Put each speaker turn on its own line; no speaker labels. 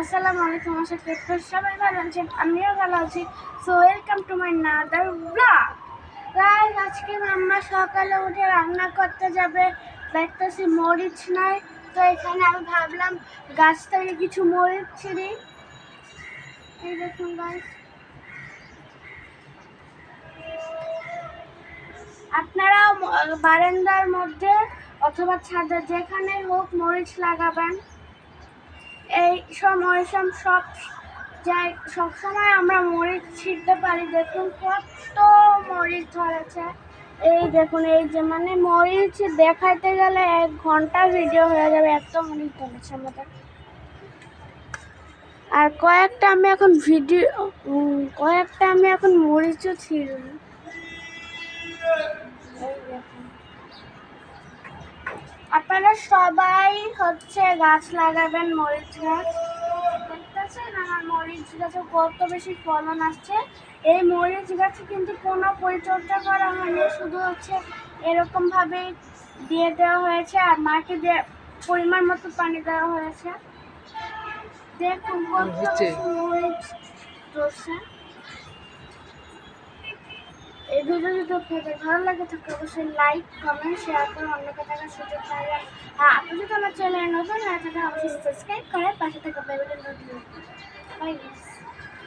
আসসালামু আলাইকুম, আশা করি আপনারা সবাই ভালো আছেন, আমিও ভালো আছি। So welcome to my another vlog guys আজকে মাম্মা সকালে উঠে রান্না করতে যাবে। দেখতেছি মরিচ নাই, তো এখানে আমি ভাবলাম গাছ থেকে কিছু মরিচ ছিঁড়ি। এই দেখুন গাইস আপনারাও বারান্দার মধ্যে অথবা ছাদে যেখানে হোক মরিচ লাগাবেন। সময় সব সব যাই সবসময় আমরা মরিচ ছিঁড়তে পারি। দেখুন কত মরিচ ধরেছে। এই দেখুন, এই যে মানে মরিচ দেখাইতে গেলে এক ঘণ্টা ভিডিও হয়ে যাবে, এত মরিচ ধরেছে আমাদের। আর কয়েকটা আমি এখন ভিডিও কয়েকটা আমি এখন মরিচও ছিঁড়ব এই দেখুন আপনারা সবাই হচ্ছে গাছ লাগাবেন মরিচ গাছ। দেখতেছেন? আমার মরিচ গাছে কত বেশি ফলন আসছে। এই মরিচ গাছে কিন্তু কোনো পরিচর্যা করা হয়নি শুধু হচ্ছে এরকম ভাবে দিয়ে দেওয়া হয়েছে আর মাকে দিয়ে পরিমাণ মতো পানি দেওয়া হয়েছে। দেখুন কত মরিচ ধরছে। এই ভিডিও যদি আপনাদের ভালো লাগে থাকে অবশ্যই লাইক কমেন্ট শেয়ার করে অন্যকে দেখার সুযোগ পাবেন আর আপনি যদি আমার চ্যানেলে নতুন হয়ে থাকেন, অবশ্যই সাবস্ক্রাইব করে পাশে থাকা বেল নোটিফিকেশন বাই